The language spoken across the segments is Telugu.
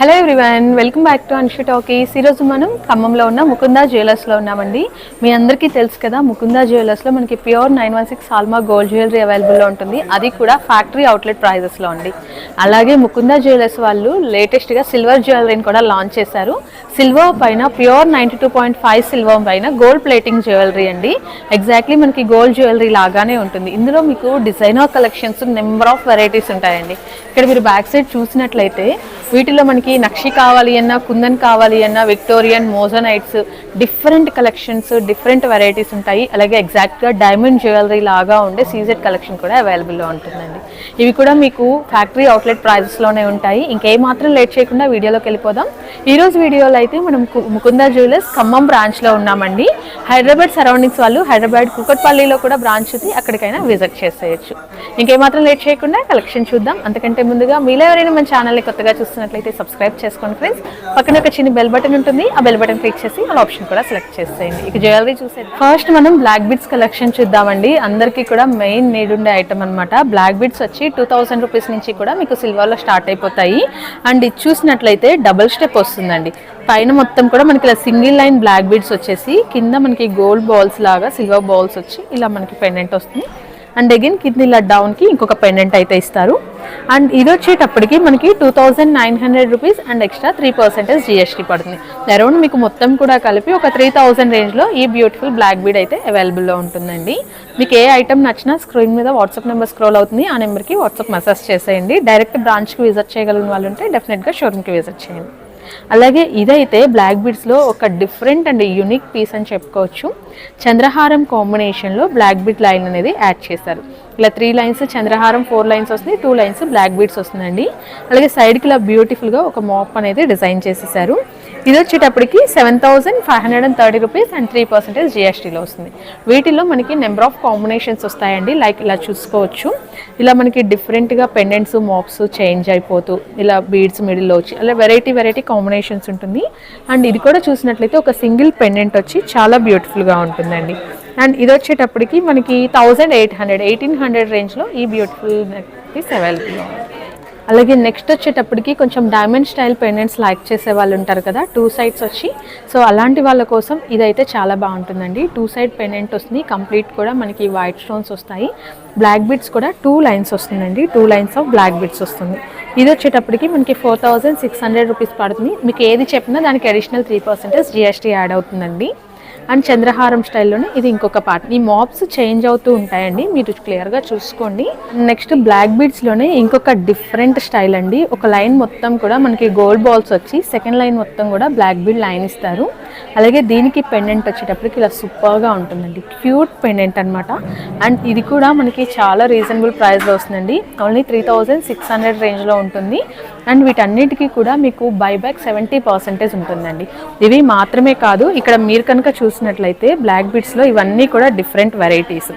Hello everyone welcome back to Anshu talkies ఈరోజు మనం ఖమ్మంలో ఉన్న ముకుందా జ్యువెలర్స్లో ఉన్నామండి. మీ అందరికీ తెలుసు కదా ముకుందా జ్యువెలర్స్లో మనకి ప్యూర్ నైన్ వన్ సిక్స్ సాల్మా గోల్డ్ జ్యువెలరీ అవైలబుల్లో ఉంటుంది. అది కూడా ఫ్యాక్టరీ అవుట్లెట్ ప్రైజెస్లో అండి. అలాగే ముకుందా జ్యువెలర్స్ వాళ్ళు లేటెస్ట్గా సిల్వర్ జ్యువెలరీని కూడా లాంచ్ చేశారు. సిల్వర్ పైన pure ninety two point five silver పైన గోల్డ్ ప్లేటింగ్ జ్యువెలరీ అండి. ఎగ్జాక్ట్లీ మనకి గోల్డ్ జ్యువెలరీ లాగానే ఉంటుంది. ఇందులో మీకు designer collections number of varieties ఉంటాయండి. ఇక్కడ మీరు బ్యాక్ సైడ్ చూసినట్లయితే వీటిలో మనకి నక్షి కావాలి అన్నా కుందన్ కావాలి అన్నా Victorian moissanites different collections different varieties ఉంటాయి. అలాగే ఎగ్జాక్ట్గా డైమండ్ జ్యువెలరీ లాగా ఉండే సీజెడ్ కలెక్షన్ కూడా అవైలబుల్లో ఉంటుందండి. ఇవి కూడా మీకు ఫ్యాక్టరీ అవుట్లెట్ ప్రైజెస్లోనే ఉంటాయి. ఇంకేమాత్రం లేట్ చేయకుండా వీడియోలోకి వెళ్ళిపోదాం. ఈరోజు వీడియోలో అయితే మనం ముకుంద జ్యువెలర్స్ ఖమ్మం బ్రాంచ్లో ఉన్నామండి. హైదరాబాద్ సరౌండింగ్స్ వాళ్ళు హైదరాబాద్ కుకట్పల్లిలో కూడా బ్రాంచ్ ఉంది. అక్కడికైనా విజిట్ చేసేయచ్చు. ఇంకేమాత్రం లేట్ చేయకుండా కలెక్షన్ చూద్దాం. అంతకంటే ముందుగా మీలో ఎవరైనా మన ఛానల్ని కొత్తగా చూస్తున్నట్లయితే సబ్స్క్రైబ్ చేసుకోండి ఫ్రెండ్స్ పక్కన ఒక చిన్న బెల్ బటన్ ఉంటుంది. ఆ బెల్ బటన్ క్లిక్ చేసి మన ఆప్షన్ కూడా సెలెక్ట్ చేసేయండి. ఇక జ్యువెలరీ చూసేది ఫస్ట్ మనం బ్లాక్ బిట్స్ కలెక్షన్ చూద్దామండి. అందరికీ కూడా మెయిన్ నీడ్ ఉండే ఐటమ్ అనమాట బ్లాక్ బిట్స్ వచ్చి టూ థౌసండ్ రూపీస్ నుంచి కూడా మీకు సిల్వర్లో స్టార్ట్ అయిపోతాయి. అండ్ ఇది చూసినట్లయితే డబుల్ స్టెప్ వస్తుందండి. పైన మొత్తం కూడా మనకి ఇలా సింగిల్ లైన్ బ్లాక్ బీడ్స్ వచ్చేసి కింద మనకి గోల్డ్ బాల్స్ లాగా సిల్వర్ బాల్స్ వచ్చి ఇలా మనకి పెండెంట్ వస్తుంది. అండ్ అగైన్ కిడ్నీ ఇలా డౌన్కి ఇంకొక పెండెంట్ అయితే ఇస్తారు. అండ్ ఇది వచ్చేటప్పటికి మనకి two thousand nine hundred rupees and extra three percentage GST పడుతుంది. అరౌండ్ మీకు మొత్తం కూడా కలిపి ఒక త్రీ థౌజండ్ రేంజ్లో ఈ బ్యూటిఫుల్ బ్లాక్ బీడ్ అయితే అవైలబుల్లో ఉంటుందండి. మీకు ఏ ఐటమ్ నచ్చినా స్క్రీన్ మీద వాట్సాప్ నెంబర్ స్క్రోల్ అవుతుంది. ఆ నెంబర్కి వాట్సాప్ మెసేజ్ చేసేయండి. డైరెక్ట్ బ్రాంచ్కి విజిట్ చేయగలిగిన వాళ్ళు ఉంటే డెఫినెట్గా షోరూమ్కి విజిట్ చేయండి. అలాగే ఇదైతే బ్లాక్ బీడ్స్లో ఒక డిఫరెంట్ అండ్ యూనిక్ పీస్ అని చెప్పుకోవచ్చు. చంద్రహారం కాంబినేషన్లో బ్లాక్ బీడ్ లైన్ అనేది యాడ్ చేశారు. ఇలా త్రీ లైన్స్ చంద్రహారం ఫోర్ లైన్స్ వస్తుంది టూ లైన్స్ బ్లాక్ బీడ్స్ వస్తుందండి అలాగే సైడ్కి ఇలా బ్యూటిఫుల్గా ఒక మాప్ అనేది డిజైన్ చేసేసారు. ఇది వచ్చేటప్పటికి seven thousand five hundred and thirty rupees and three percentage జిఎస్టీలో వస్తుంది. వీటిలో మనకి నెంబర్ ఆఫ్ కాంబినేషన్స్ వస్తాయండి. లైక్ ఇలా చూసుకోవచ్చు. ఇలా మనకి డిఫరెంట్గా పెండెంట్స్ మాప్స్ చేంజ్ అయిపోతూ ఇలా బీడ్స్ మిడిల్లో వచ్చి అలా వెరైటీ వెరైటీ కాంబినేషన్స్ ఉంటుంది. అండ్ ఇది కూడా చూసినట్లయితే ఒక సింగిల్ పెండెంట్ వచ్చి చాలా బ్యూటిఫుల్గా ఉంటుందండి. అండ్ ఇది వచ్చేటప్పటికి మనకి thousand eight hundred eighteen hundred రేంజ్లో ఈ బ్యూటిఫుల్ నెక్ అవైలబుల్ ఉంది అలాగే నెక్స్ట్ వచ్చేటప్పటికి కొంచెం డైమండ్ స్టైల్ పెండెంట్స్ లైక్ చేసే వాళ్ళు ఉంటారు కదా టూ సైడ్స్ వచ్చి. సో అలాంటి వాళ్ళ కోసం ఇదైతే చాలా బాగుంటుందండి. టూ సైడ్ పెండెంట్ వస్తుంది కంప్లీట్ కూడా మనకి వైట్ స్టోన్స్ వస్తాయి. బ్లాక్ బిట్స్ కూడా టూ లైన్స్ వస్తుందండి. Two lines of black bits వస్తుంది. ఇది వచ్చేటప్పటికి మనకి four thousand six hundred rupees పడుతుంది. మీకు ఏది చెప్పినా దానికి additional three percentage GST add అవుతుందండి. అండ్ చంద్రహారం స్టైల్లోనే ఇది ఇంకొక పార్ట్ ఈ మాప్స్ చేంజ్ అవుతూ ఉంటాయండి. మీరు క్లియర్గా చూసుకోండి. నెక్స్ట్ బ్లాక్ బీడ్స్లోనే ఇంకొక డిఫరెంట్ స్టైల్ అండి. ఒక లైన్ మొత్తం కూడా మనకి గోల్డ్ బాల్స్ వచ్చి సెకండ్ లైన్ మొత్తం కూడా బ్లాక్ బీడ్ లైన్ ఇస్తారు. అలాగే దీనికి పెండెంట్ వచ్చేటప్పటికి ఇలా సూపర్గా ఉంటుందండి. క్యూట్ పెండెంట్ అనమాట అండ్ ఇది కూడా మనకి చాలా రీజనబుల్ ప్రైస్లో వస్తుందండి. Only three thousand six hundred రేంజ్లో ఉంటుంది. అండ్ వీటన్నిటికీ కూడా మీకు బైబ్యాక్ సెవెంటీ పర్సెంటేజ్ ఉంటుందండి. ఇవి మాత్రమే కాదు ఇక్కడ మీరు కనుక చూసినట్లయితే బ్లాక్ బీడ్స్లో ఇవన్నీ కూడా డిఫరెంట్ వెరైటీస్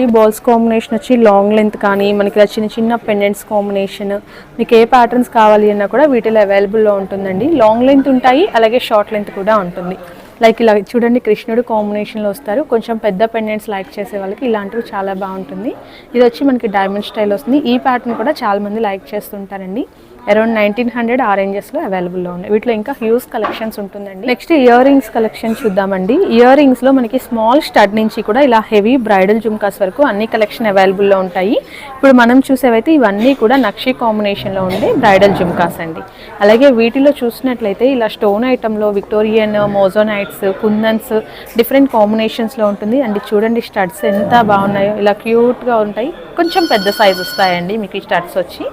ఈ బాల్స్ కాంబినేషన్ వచ్చి లాంగ్ లెంత్ కానీ మనకి చిన్న చిన్న పెండెంట్స్ కాంబినేషన్ మీకు ఏ ప్యాటర్న్స్ కావాలి అన్నా కూడా వీటిలో అవైలబుల్లో ఉంటుందండి. లాంగ్ లెంత్ ఉంటాయి అలాగే షార్ట్ లెంత్ కూడా ఉంటుంది. లైక్ ఇలా చూడండి కృష్ణుడు కాంబినేషన్లో వస్తారు. కొంచెం పెద్ద పెండెంట్స్ లైక్ చేసే వాళ్ళకి ఇలాంటివి చాలా బాగుంటుంది. ఇది వచ్చి మనకి డైమండ్ స్టైల్ వస్తుంది. ఈ ప్యాటర్న్ కూడా చాలామంది లైక్ చేస్తుంటారండి. అరౌండ్ నైన్టీన్ హండ్రెడ్ ఆ రేంజెస్లో అవైలబుల్లో ఉన్నాయి. వీటిలో ఇంకా హ్యూజ్ కలెక్షన్స్ ఉంటుందండి. నెక్స్ట్ ఇయర్ రింగ్స్ కలెక్షన్ చూద్దామండి. ఇయర్ రింగ్స్లో మనకి స్మాల్ స్టడ్ నుంచి కూడా ఇలా హెవీ బ్రైడల్ జుమ్కాస్ వరకు అన్ని కలెక్షన్ అవైలబుల్లో ఉంటాయి. ఇప్పుడు మనం చూసేవైతే ఇవన్నీ కూడా నక్షి కాంబినేషన్లో ఉండే బ్రైడల్ జుమ్కాస్ అండి. అలాగే వీటిలో చూసినట్లయితే ఇలా స్టోన్ ఐటెంలో విక్టోరియన్ మోజోనైట్స్ కుందన్స్ డిఫరెంట్ కాంబినేషన్స్లో ఉంటుంది. అండ్ చూడండి స్టడ్స్ ఎంత బాగున్నాయో. ఇలా క్యూట్గా ఉంటాయి. కొంచెం పెద్ద సైజ్ వస్తాయండి మీకు ఈ స్టడ్స్ వచ్చి.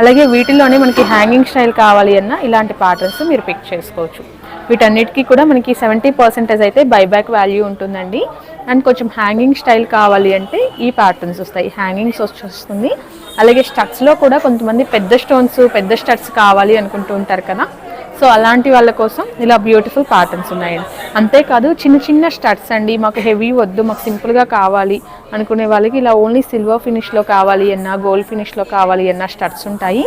అలాగే వీటిలోనే మనకి హ్యాంగింగ్ స్టైల్ కావాలి అన్న ఇలాంటి ప్యాటర్న్స్ మీరు పిక్ చేసుకోవచ్చు. వీటన్నిటికీ కూడా మనకి సెవెంటీ పర్సెంటేజ్ అయితే బైబ్యాక్ వాల్యూ ఉంటుందండి. అండ్ కొంచెం హ్యాంగింగ్ స్టైల్ కావాలి అంటే ఈ ప్యాటర్న్స్ వస్తాయి. హ్యాంగింగ్స్ వస్తుంది. అలాగే స్టడ్స్లో కూడా కొంతమంది పెద్ద స్టోన్స్ పెద్ద స్టడ్స్ కావాలి అనుకుంటూ ఉంటారు కదా. సో అలాంటి వాళ్ళ కోసం ఇలా బ్యూటిఫుల్ ప్యాటర్న్స్ ఉన్నాయండి. అంతేకాదు చిన్న చిన్న స్టడ్స్ అండి మాకు హెవీ వద్దు మాకు సింపుల్గా కావాలి అనుకునే వాళ్ళకి ఇలా ఓన్లీ సిల్వర్ ఫినిష్లో కావాలి అన్న గోల్డ్ ఫినిష్లో కావాలి అన్న స్టడ్స్ ఉంటాయి.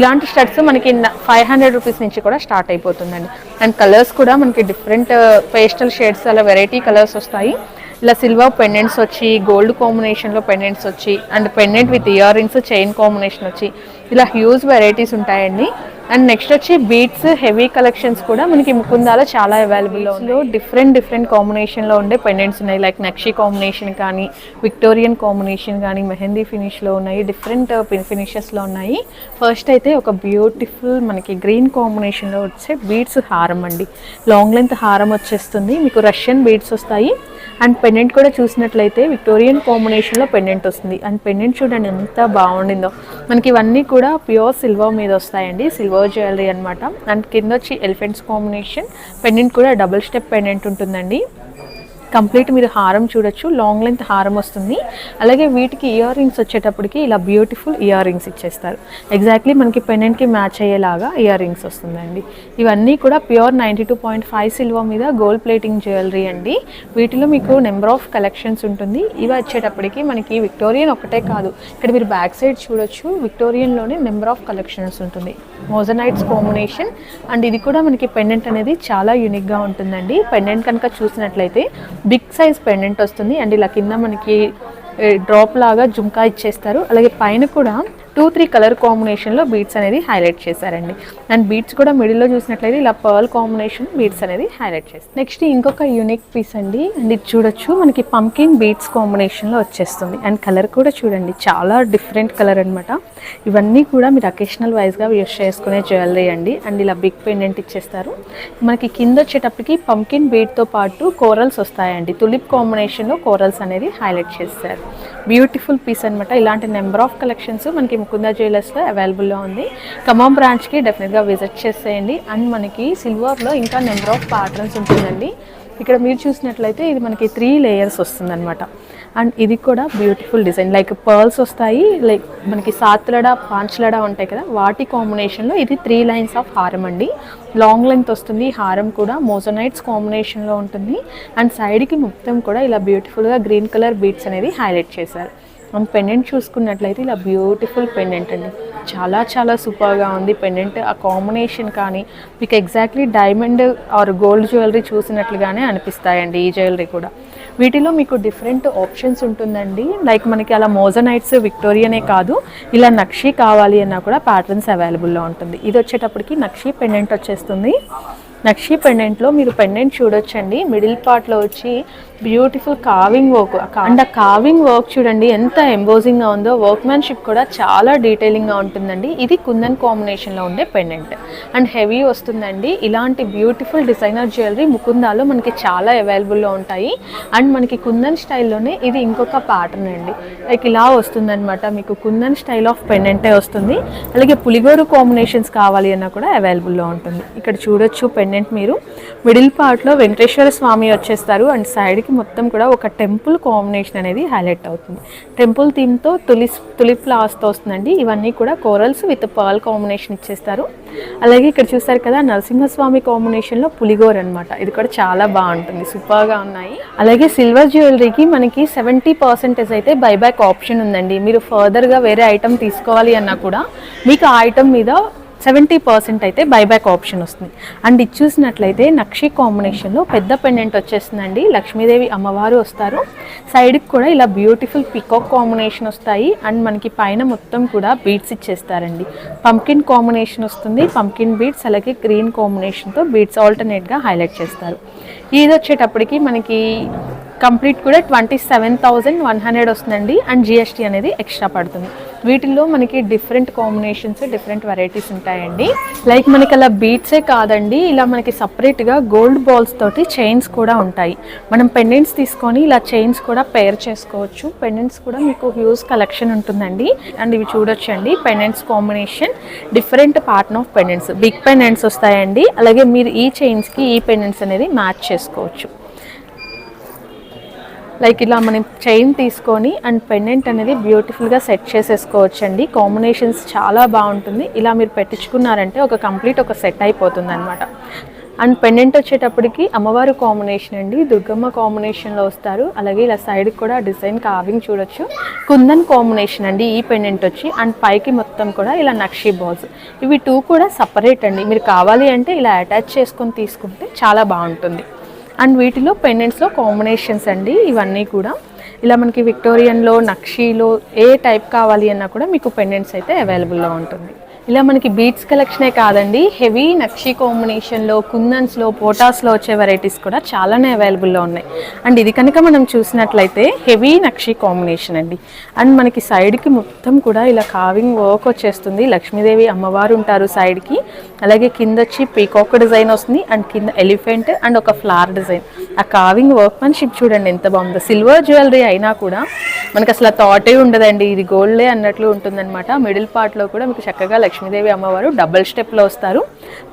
ఇలాంటి స్టడ్స్ మనకి ఫైవ్ హండ్రెడ్ రూపీస్ నుంచి కూడా స్టార్ట్ అయిపోతుందండి. అండ్ కలర్స్ కూడా మనకి డిఫరెంట్ పేస్టల్ షేడ్స్ అలా వెరైటీ కలర్స్ వస్తాయి. ఇలా సిల్వర్ పెండెంట్స్ వచ్చి గోల్డ్ కాంబినేషన్లో పెండెంట్స్ వచ్చి and pendant with earrings chain combination వచ్చి ఇలా హ్యూజ్ వెరైటీస్ ఉంటాయండి. అండ్ నెక్స్ట్ వచ్చి బీట్స్ హెవీ కలెక్షన్స్ కూడా మనకి ముకుందాలో చాలా అవైలబుల్ ఉంది డిఫరెంట్ డిఫరెంట్ కాంబినేషన్లో ఉండే పెండెంట్స్ ఉన్నాయి. లైక్ నక్షి కాంబినేషన్ కానీ విక్టోరియన్ కాంబినేషన్ కానీ మెహందీ ఫినిష్లో ఉన్నాయి. డిఫరెంట్ ఫినిషెస్లో uh, ఉన్నాయి. ఫస్ట్ అయితే ఒక బ్యూటిఫుల్ మనకి గ్రీన్ కాంబినేషన్లో వచ్చే బీట్స్ హారం అండి. లాంగ్ లెంత్ హారం వచ్చేస్తుంది. మీకు రష్యన్ బీట్స్ వస్తాయి. అండ్ పెండెంట్ కూడా చూసినట్లయితే విక్టోరియన్ కాంబినేషన్లో పెండెంట్ వస్తుంది. అండ్ పెండెంట్ చూడండి ఎంత బాగుండిందో. మనకి ఇవన్నీ కూడా ప్యూర్ సిల్వర్ మీద వస్తాయండి. సిల్వర్ జ్యువెలరీ అనమాట అండ్ కింద వచ్చి ఎలిఫెంట్స్ కాంబినేషన్ పెండెంట్ కూడా డబుల్ స్టెప్ పెండెంట్ ఉంటుందండి. కంప్లీట్ మీరు హారం చూడొచ్చు. లాంగ్ లెంత్ హారం వస్తుంది. అలాగే వీటికి ఇయర్ రింగ్స్ వచ్చేటప్పటికి ఇలా బ్యూటిఫుల్ ఇయర్ రింగ్స్ ఇచ్చేస్తారు. ఎగ్జాక్ట్లీ మనకి పెండెంట్కి మ్యాచ్ అయ్యేలాగా ఇయర్ రింగ్స్ వస్తుందండి. ఇవన్నీ కూడా pure ninety two point five silver మీద గోల్డ్ ప్లేటింగ్ జ్యువెలరీ అండి. వీటిలో మీకు నెంబర్ ఆఫ్ కలెక్షన్స్ ఉంటుంది. ఇవి వచ్చేటప్పటికి మనకి విక్టోరియన్ ఒకటే కాదు. ఇక్కడ మీరు బ్యాక్ సైడ్ చూడొచ్చు. విక్టోరియన్లోనే నెంబర్ ఆఫ్ కలెక్షన్స్ ఉంటుంది. మోజనైట్స్ కాంబినేషన్ అండ్ ఇది కూడా మనకి పెండెంట్ అనేది చాలా యూనిక్గా ఉంటుందండి. పెండెంట్ కనుక చూసినట్లయితే బిగ్ సైజ్ పెండెంట్ వస్తుంది. అండ్ ఇలా కింద మనకి డ్రాప్ లాగా జుంకా ఇచ్చేస్తారు. అలాగే పైన కూడా టూ త్రీ కలర్ కాంబినేషన్లో బీట్స్ అనేది హైలైట్ చేశారండి. అండ్ బీట్స్ కూడా మిడిల్లో చూసినట్లయితే ఇలా పర్ల్ కాంబినేషన్ బీట్స్ అనేది హైలైట్ చేస్తారు. నెక్స్ట్ ఇంకొక యూనిక్ పీస్ అండి. అండ్ ఇది చూడొచ్చు మనకి పంకిన్ బీట్స్ కాంబినేషన్లో వచ్చేస్తుంది. అండ్ కలర్ కూడా చూడండి చాలా డిఫరెంట్ కలర్ అనమాట ఇవన్నీ కూడా మీరు అకేషనల్ వైజ్గా యూస్ చేసుకునే జ్యువెలరీ అండి. అండ్ ఇలా బిగ్ పెండెంట్ ఇచ్చేస్తారు. మనకి కింద వచ్చేటప్పటికి పంకిన్ బీట్తో పాటు కోరల్స్ వస్తాయండి. తులిప్ కాంబినేషన్లో కోరల్స్ అనేది హైలైట్ చేస్తారు. బ్యూటిఫుల్ పీస్ అనమాట ఇలాంటి నెంబర్ ఆఫ్ కలెక్షన్స్ మనకి ముకుంద జ్యువెలర్స్లో అవైలబుల్లో ఉంది. ఖమ్మం బ్రాంచ్కి డెఫినెట్గా విజిట్ చేసేయండి. అండ్ మనకి సిల్వర్లో ఇంకా నెంబర్ ఆఫ్ ప్యాటర్న్స్ ఉంటుందండి. ఇక్కడ మీరు చూసినట్లయితే ఇది మనకి త్రీ లేయర్స్ వస్తుందన్నమాట. అండ్ ఇది కూడా బ్యూటిఫుల్ డిజైన్. లైక్ పర్ల్స్ వస్తాయి లైక్ మనకి సాత్లడ పాంచ్లడా ఉంటాయి కదా. వాటి కాంబినేషన్లో ఇది త్రీ లైన్స్ ఆఫ్ హారం అండి. లాంగ్ లెంత్ వస్తుంది హారం కూడా మోజనైట్స్ కాంబినేషన్లో ఉంటుంది. అండ్ సైడ్కి మొత్తం కూడా ఇలా బ్యూటిఫుల్గా గ్రీన్ కలర్ బీట్స్ అనేది హైలైట్ చేశారు. అండ్ పెండెంట్ చూసుకున్నట్లయితే ఇలా బ్యూటిఫుల్ పెండెంట్ అండి. చాలా చాలా సూపర్గా ఉంది పెండెంట్ ఆ కాంబినేషన్ కానీ మీకు exactly diamond or gold jewellery చూసినట్లుగానే అనిపిస్తాయండి ఈ జ్యువెలరీ కూడా. వీటిలో మీకు డిఫరెంట్ ఆప్షన్స్ ఉంటుందండి. లైక్ మనకి అలా మోజనైట్స్ విక్టోరియనే కాదు ఇలా నక్షి కావాలి అన్నా కూడా ప్యాటర్న్స్ అవైలబుల్లో ఉంటుంది. ఇది వచ్చేటప్పటికి నక్షి పెండెంట్ వచ్చేస్తుంది. నక్షి పెండెంట్లో మీరు పెండెంట్ చూడొచ్చండి. మిడిల్ పార్ట్లో వచ్చి బ్యూటిఫుల్ కావింగ్ వర్క్ అండ్ ఆ కావింగ్ వర్క్ చూడండి ఎంత ఎంబోజింగ్గా ఉందో. వర్క్మెన్షిప్ కూడా చాలా డీటెయిలింగ్గా ఉంటుందండి. ఇది కుందన్ కాంబినేషన్లో ఉండే పెండెంట్ అండ్ హెవీ వస్తుందండి. ఇలాంటి బ్యూటిఫుల్ డిజైనర్ జ్యువెలరీ ముకుందాలో మనకి చాలా అవైలబుల్లో ఉంటాయి. అండ్ మనకి కుందన్ స్టైల్లోనే ఇది ఇంకొక ప్యాటర్న్ అండి. లైక్ ఇలా వస్తుందన్నమాట. మీకు కుందన్ స్టైల్ ఆఫ్ పెండెంటే వస్తుంది. అలాగే పులిగోరు కాంబినేషన్స్ కావాలి అన్నా కూడా అవైలబుల్లో ఉంటుంది. ఇక్కడ చూడొచ్చు పెండెంట్ మీరు. మిడిల్ పార్ట్లో వెంకటేశ్వర స్వామి వచ్చేస్తారు. అండ్ సైడ్కి మొత్తం కూడా ఒక టెంపుల్ కాంబినేషన్ అనేది హైలైట్ అవుతుంది. టెంపుల్ థీమ్తో తులిస్ తులిప్ ఫ్లవర్స్తో వస్తుందండి. ఇవన్నీ కూడా కోరల్స్ విత్ పర్ల్ కాంబినేషన్ ఇచ్చేస్తారు. అలాగే ఇక్కడ చూస్తారు కదా నరసింహస్వామి కాంబినేషన్లో పులిగోర్ అనమాట ఇది కూడా చాలా బాగుంటుంది. సూపర్గా ఉన్నాయి. అలాగే సిల్వర్ జ్యువెలరీకి మనకి సెవెంటీ పర్సెంటేజ్ అయితే బైబ్యాక్ ఆప్షన్ ఉందండి. మీరు ఫర్దర్గా వేరే ఐటమ్ తీసుకోవాలి అన్నా కూడా మీకు ఆ ఐటమ్ మీద సెవెంటీ పర్సెంట్ అయితే బైబ్యాక్ ఆప్షన్ వస్తుంది. అండ్ ఇది చూసినట్లయితే నక్షి కాంబినేషన్లో పెద్ద పెండెంట్ వచ్చేస్తుందండి. లక్ష్మీదేవి అమ్మవారు వస్తారు. సైడ్కి కూడా ఇలా బ్యూటిఫుల్ పికాక్ కాంబినేషన్ వస్తాయి. అండ్ మనకి పైన మొత్తం కూడా బీడ్స్ ఇచ్చేస్తారండి. పంకిన్ కాంబినేషన్ వస్తుంది. పంకిన్ బీడ్స్ అలాగే గ్రీన్ కాంబినేషన్తో బీడ్స్ ఆల్టర్నేట్గా హైలైట్ చేస్తారు. ఇది వచ్చేటప్పటికి మనకి కంప్లీట్ కూడా twenty seven thousand one hundred వస్తుందండి. అండ్ జిఎస్టీ అనేది ఎక్స్ట్రా పడుతుంది. వీటిల్లో మనకి డిఫరెంట్ కాంబినేషన్స్ డిఫరెంట్ వెరైటీస్ ఉంటాయండి. లైక్ మనకి అలా బీట్సే కాదండి. ఇలా మనకి సపరేట్గా గోల్డ్ బాల్స్ తోటి చైన్స్ కూడా ఉంటాయి. మనం పెండెంట్స్ తీసుకొని ఇలా చైన్స్ కూడా పేర్ చేసుకోవచ్చు. పెండెంట్స్ కూడా మీకు హ్యూజ్ కలెక్షన్ ఉంటుందండి. అండ్ ఇవి చూడొచ్చండి. Pendants combination different part of pendants big pendants వస్తాయండి. అలాగే మీరు ఈ చైన్స్కి ఈ పెండెంట్స్ అనేది మ్యాచ్ చేసుకోవచ్చు లైక్ ఇలా మనం చైన్ తీసుకొని అండ్ పెండెంట్ అనేది బ్యూటిఫుల్గా సెట్ చేసేసుకోవచ్చు అండి కాంబినేషన్స్ చాలా బాగుంటుంది. ఇలా మీరు పెట్టించుకున్నారంటే ఒక కంప్లీట్ ఒక సెట్ అయిపోతుంది అనమాట అండ్ పెండెంట్ వచ్చేటప్పటికి అమ్మవారు కాంబినేషన్ అండి. దుర్గమ్మ కాంబినేషన్లో వస్తారు. అలాగే ఇలా సైడ్కి కూడా డిజైన్ కావింగ్ చూడొచ్చు. కుందన్ కాంబినేషన్ అండి ఈ పెండెంట్ వచ్చి. అండ్ పైకి మొత్తం కూడా ఇలా నక్షి బాల్స్ ఇవి టూ కూడా సపరేట్ అండి. మీరు కావాలి అంటే ఇలా అటాచ్ చేసుకొని తీసుకుంటే చాలా బాగుంటుంది. అండ్ వీటిలో పెండెంట్స్లో కాంబినేషన్స్ అండి ఇవన్నీ కూడా. ఇలా మనకి విక్టోరియన్లో నక్షీలో ఏ టైప్ కావాలి అన్నా కూడా మీకు పెండెంట్స్ అయితే అవైలబుల్లో ఉంటుంది. ఇలా మనకి బీట్స్ కలెక్షనే కాదండి. హెవీ నక్షి కాంబినేషన్లో కుందన్స్లో పోటాస్లో వచ్చే వెరైటీస్ కూడా చాలానే అవైలబుల్లో ఉన్నాయి. అండ్ ఇది కనుక మనం చూసినట్లయితే హెవీ నక్షి కాంబినేషన్ అండి. అండ్ మనకి సైడ్కి మొత్తం కూడా ఇలా కావింగ్ వర్క్ వచ్చేస్తుంది. లక్ష్మీదేవి అమ్మవారు ఉంటారు సైడ్కి. అలాగే కింద వచ్చి పీకాక్ డిజైన్ వస్తుంది. అండ్ కింద ఎలిఫెంట్ అండ్ ఒక ఫ్లవర్ డిజైన్ ఆ కావింగ్ వర్క్మెన్షిప్ చూడండి ఎంత బాగుందో. సిల్వర్ జ్యువెలరీ అయినా కూడా మనకి అసలు థాటే ఉండదండి. ఇది గోల్డే అన్నట్లు ఉంటుందన్నమాట. మిడిల్ పార్ట్లో కూడా మీకు చక్కగా లక్ష్మీదేవి అమ్మవారు డబల్ స్టెప్లో వస్తారు.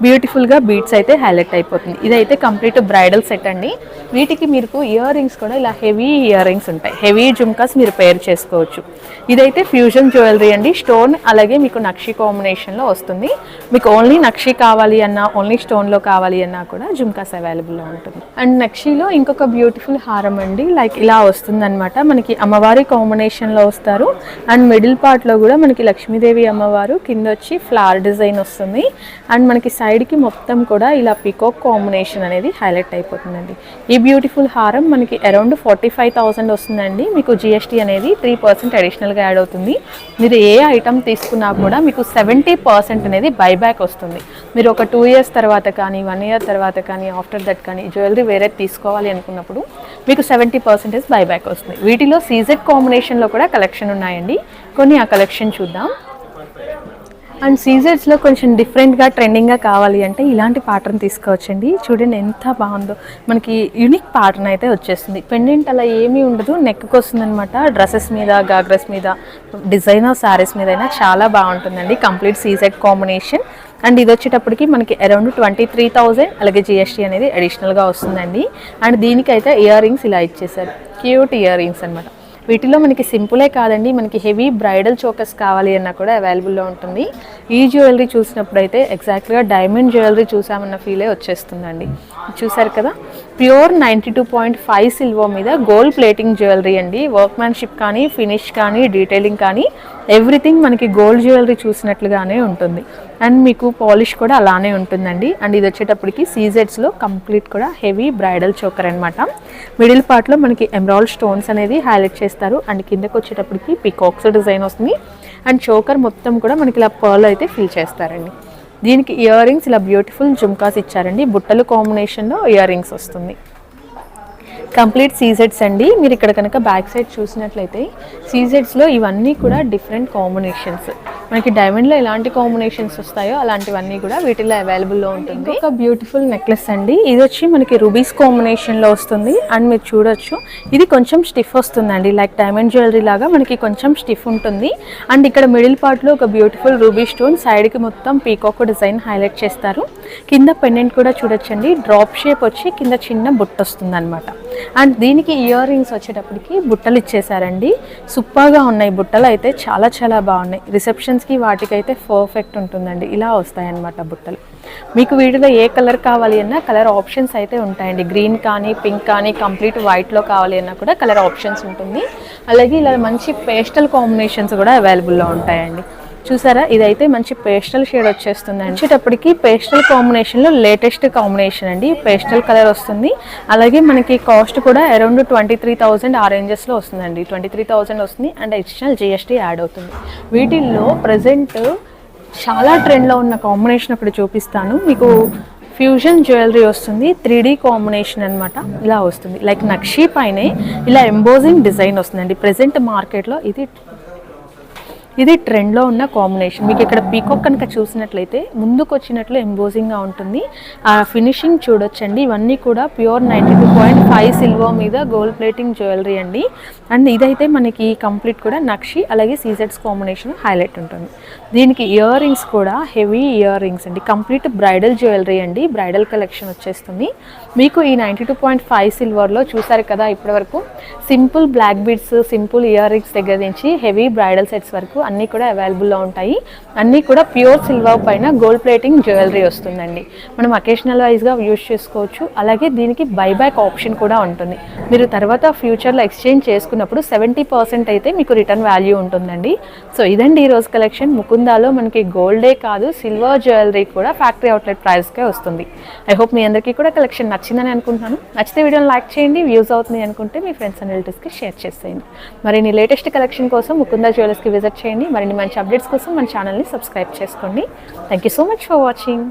బ్యూటిఫుల్గా బీట్స్ అయితే హైలైట్ అయిపోతుంది. ఇదైతే కంప్లీట్ బ్రైడల్ సెట్ అండి. వీటికి మీకు ఇయర్ రింగ్స్ కూడా ఇలా హెవీ ఇయర్ రింగ్స్ ఉంటాయి. హెవీ జుమ్కాస్ మీరు పేర్ చేసుకోవచ్చు. ఇదైతే ఫ్యూజన్ జ్యువెలరీ అండి. స్టోన్ అలాగే మీకు నక్షి కాంబినేషన్లో వస్తుంది. మీకు ఓన్లీ నక్షి కావాలి అన్నా ఓన్లీ స్టోన్లో కావాలి అన్నా కూడా జుమ్కాస్ అవైలబుల్లో ఉంటుంది. అండ్ నక్షిలో ఇంకొక బ్యూటిఫుల్ హారం అండి. లైక్ ఇలా వస్తుందన్నమాట. మనకి అమ్మవారి కాంబినేషన్లో వస్తారు. అండ్ మిడిల్ పార్ట్లో కూడా మనకి లక్ష్మీదేవి అమ్మవారు కింద వచ్చి ఫ్లవర్ డిజైన్ వస్తుంది. అండ్ మనకి సైడ్కి మొత్తం కూడా ఇలా పికాక్ కాంబినేషన్ అనేది హైలైట్ అయిపోతుందండి. ఈ బ్యూటిఫుల్ హారం మనకి అరౌండ్ ఫార్టీ ఫైవ్ థౌసండ్ వస్తుందండి. మీకు జిఎస్టీ అనేది త్రీ పర్సెంట్ అడిషనల్గా యాడ్ అవుతుంది. మీరు ఏ ఐటమ్ తీసుకున్నా కూడా మీకు సెవెంటీ పర్సెంట్ అనేది బైబ్యాక్ వస్తుంది. మీరు ఒక టూ ఇయర్స్ తర్వాత కానీ వన్ ఇయర్ తర్వాత కానీ ఆఫ్టర్ దట్ కానీ జ్యువెలరీ వేరే తీసుకోవాలి అనుకున్నప్పుడు మీకు సెవెంటీ పర్సెంటేజ్ బైబ్యాక్ వస్తుంది. వీటిలో సీజెడ్ కాంబినేషన్లో కూడా కలెక్షన్ ఉన్నాయండి. కొన్ని ఆ కలెక్షన్ చూద్దాం. అండ్ సీజర్స్లో కొంచెం డిఫరెంట్గా ట్రెండింగ్గా కావాలి అంటే ఇలాంటి ప్యాటర్న్ తీసుకోవచ్చండి. చూడండి ఎంత బాగుందో. మనకి యూనిక్ ప్యాటర్న్ అయితే వచ్చేస్తుంది. పెండెంట్ అలా ఏమీ ఉండదు. నెక్కి వస్తుందన్నమాట. డ్రెస్సెస్ మీద గాగ్రస్ మీద డిజైనర్ శారీస్ మీద అయినా చాలా బాగుంటుందండి. కంప్లీట్ సీజెడ్ కాంబినేషన్ అండ్ ఇది వచ్చేటప్పటికి మనకి అరౌండ్ ట్వంటీ త్రీ థౌజండ్ అలాగే జిఎస్టీ అనేది అడిషనల్గా వస్తుందండి. అండ్ దీనికైతే ఇయర్ రింగ్స్ ఇలా ఇచ్చేసారు క్యూట్ ఇయర్ రింగ్స్ అనమాట వీటిలో మనకి సింపులే కాదండి. మనకి హెవీ బ్రైడల్ చోకస్ కావాలి అన్నా కూడా అవైలబుల్లో ఉంటుంది. ఈ జ్యువెలరీ చూసినప్పుడు అయితే ఎగ్జాక్ట్గా డైమండ్ జ్యువెలరీ చూసామన్న ఫీలే వచ్చేస్తుందండి. చూసారు కదా? Pure ninety two point five silver మీద గోల్డ్ ప్లేటింగ్ జ్యువెలరీ అండి. వర్క్మ్యాన్షిప్ కానీ ఫినిష్ కానీ డీటెయిలింగ్ కానీ ఎవ్రీథింగ్ మనకి గోల్డ్ జ్యువెలరీ చూసినట్లుగానే ఉంటుంది. అండ్ మీకు పాలిష్ కూడా అలానే ఉంటుందండి. అండ్ ఇది వచ్చేటప్పటికి సీజెడ్స్లో కంప్లీట్ కూడా హెవీ బ్రైడల్ చోకర్ అనమాట మిడిల్ పార్ట్లో మనకి ఎమరాల్డ్ స్టోన్స్ అనేది హైలైట్ చేస్తారు. అండ్ కిందకు వచ్చేటప్పటికి పికాక్స్ డిజైన్ వస్తుంది. అండ్ చోకర్ మొత్తం కూడా మనకి ఇలా పర్ల్ అయితే ఫిల్ చేస్తారండి. దీనికి ఇయర్ రింగ్స్ ఇలా బ్యూటిఫుల్ జుమ్కాస్ ఇచ్చారండి. బుట్టలు కాంబినేషన్లో ఇయర్ రింగ్స్ వస్తుంది. కంప్లీట్ సీజెడ్స్ అండి. మీరు ఇక్కడ కనుక బ్యాక్ సైడ్ చూసినట్లయితే సీజెడ్స్లో ఇవన్నీ కూడా డిఫరెంట్ కాంబినేషన్స్. మనకి డైమండ్లో ఎలాంటి కాంబినేషన్స్ వస్తాయో అలాంటివన్నీ కూడా వీటిలో అవైలబుల్లో ఉంటుంది. ఒక బ్యూటిఫుల్ నెక్లెస్ అండి. ఇది వచ్చి మనకి రూబీస్ కాంబినేషన్లో వస్తుంది. అండ్ మీరు చూడొచ్చు ఇది కొంచెం స్టిఫ్ వస్తుందండి. లైక్ డైమండ్ జ్యువెలరీ లాగా మనకి కొంచెం స్టిఫ్ ఉంటుంది. అండ్ ఇక్కడ మిడిల్ పార్ట్లో ఒక బ్యూటిఫుల్ రూబీ స్టోన్ సైడ్కి మొత్తం పీకాక్ డిజైన్ హైలైట్ చేస్తారు. కింద పెండెంట్ కూడా చూడొచ్చండి. డ్రాప్ షేప్ వచ్చి కింద చిన్న బుట్ట వస్తుంది అనమాట అండ్ దీనికి ఇయర్ రింగ్స్ వచ్చేటప్పటికి బుట్టలు ఇచ్చేసారండి సూపర్గా ఉన్నాయి బుట్టలు అయితే చాలా చాలా బాగున్నాయి. రిసెప్షన్స్కి వాటికైతే పర్ఫెక్ట్ ఉంటుందండి. ఇలా వస్తాయన్నమాట బుట్టలు. మీకు వీటిలో ఏ కలర్ కావాలి అన్నా కలర్ ఆప్షన్స్ అయితే ఉంటాయండి. గ్రీన్ కానీ పింక్ కానీ కంప్లీట్ వైట్లో కావాలి అన్నా కూడా కలర్ ఆప్షన్స్ ఉంటుంది. అలాగే ఇలా మంచి పేస్టల్ కాంబినేషన్స్ కూడా అవైలబుల్లో ఉంటాయండి. చూసారా? ఇదైతే మంచి పేస్టల్ షేడ్ వచ్చేస్తుంది వచ్చేటప్పటికి పేస్టల్ కాంబినేషన్లో లేటెస్ట్ కాంబినేషన్ అండి. పేస్టల్ కలర్ వస్తుంది. అలాగే మనకి కాస్ట్ కూడా అరౌండ్ ట్వంటీ త్రీ థౌజండ్ ఆ రేంజెస్లో వస్తుందండి. ట్వంటీ త్రీ థౌజండ్ వస్తుంది అండ్ అడిషనల్ జిఎస్టీ యాడ్ అవుతుంది. వీటిల్లో ప్రజెంట్ చాలా ట్రెండ్లో ఉన్న కాంబినేషన్ అక్కడ చూపిస్తాను. మీకు ఫ్యూజన్ జ్యువెలరీ వస్తుంది. త్రీ డీ కాంబినేషన్ అనమాట ఇలా వస్తుంది. లైక్ నక్షీ పైనే ఇలా ఎంబోజింగ్ డిజైన్ వస్తుందండి. ప్రజెంట్ మార్కెట్లో ఇది ఇది ట్రెండ్లో ఉన్న కాంబినేషన్ మీకు ఇక్కడ పీకాక్ కనుక చూసినట్లయితే ముందుకు వచ్చినట్లు ఎంబోజింగ్గా ఉంటుంది. ఆ ఫినిషింగ్ చూడొచ్చండి. ఇవన్నీ కూడా pure ninety two point five silver మీద గోల్డ్ ప్లేటింగ్ జ్యువెలరీ అండి. అండ్ ఇదైతే మనకి కంప్లీట్ కూడా నక్షి అలాగే సీజెట్స్ కాంబినేషన్ హైలైట్ ఉంటుంది. దీనికి ఇయర్ రింగ్స్ కూడా హెవీ ఇయర్ రింగ్స్ అండి. కంప్లీట్ బ్రైడల్ జ్యువెలరీ అండి. బ్రైడల్ కలెక్షన్ వచ్చేస్తుంది. మీకు ఈ నైంటీ టూ పాయింట్ ఫైవ్ సిల్వర్లో చూసారు కదా ఇప్పటివరకు. Simple black beads simple earrings దగ్గర నుంచి హెవీ బ్రైడల్ సెట్స్ వరకు అన్నీ కూడా అవైలబుల్లో ఉంటాయి. అన్నీ కూడా ప్యూర్ సిల్వర్ పైన గోల్డ్ ప్లేటింగ్ జ్యువెలరీ వస్తుందండి. మనం అకేషనల్ వైజ్గా యూస్ చేసుకోవచ్చు. అలాగే దీనికి బైబ్యాక్ ఆప్షన్ కూడా ఉంటుంది. మీరు తర్వాత ఫ్యూచర్లో ఎక్స్చేంజ్ చేసుకున్నప్పుడు సెవెంటీ పర్సెంట్ అయితే మీకు రిటర్న్ వాల్యూ ఉంటుందండి. సో ఇదండి ఈ రోజు కలెక్షన్ ముకుందాలో మనకి గోల్డే కాదు సిల్వర్ జ్యువెలరీ కూడా ఫ్యాక్టరీ అవుట్లెట్ ప్రైస్కే వస్తుంది. ఐ హోప్ మీ అందరికీ కూడా కలెక్షన్ నచ్చిందని అనుకుంటున్నాను. నచ్చితే వీడియోని లైక్ చేయండి వ్యూస్ అవుతుంది అనుకుంటే మీ ఫ్రెండ్స్ అండ్ రిలేటివ్స్కి షేర్ చేసేయండి. మరిన్ని లేటెస్ట్ కలెక్షన్ కోసం ముకుందా జ్యువెలర్స్కి విజిట్ చేయండి. మరిన్ని మంచి అప్డేట్స్ కోసం మన ఛానల్ని సబ్స్క్రైబ్ చేసుకోండి. Thank you so much for watching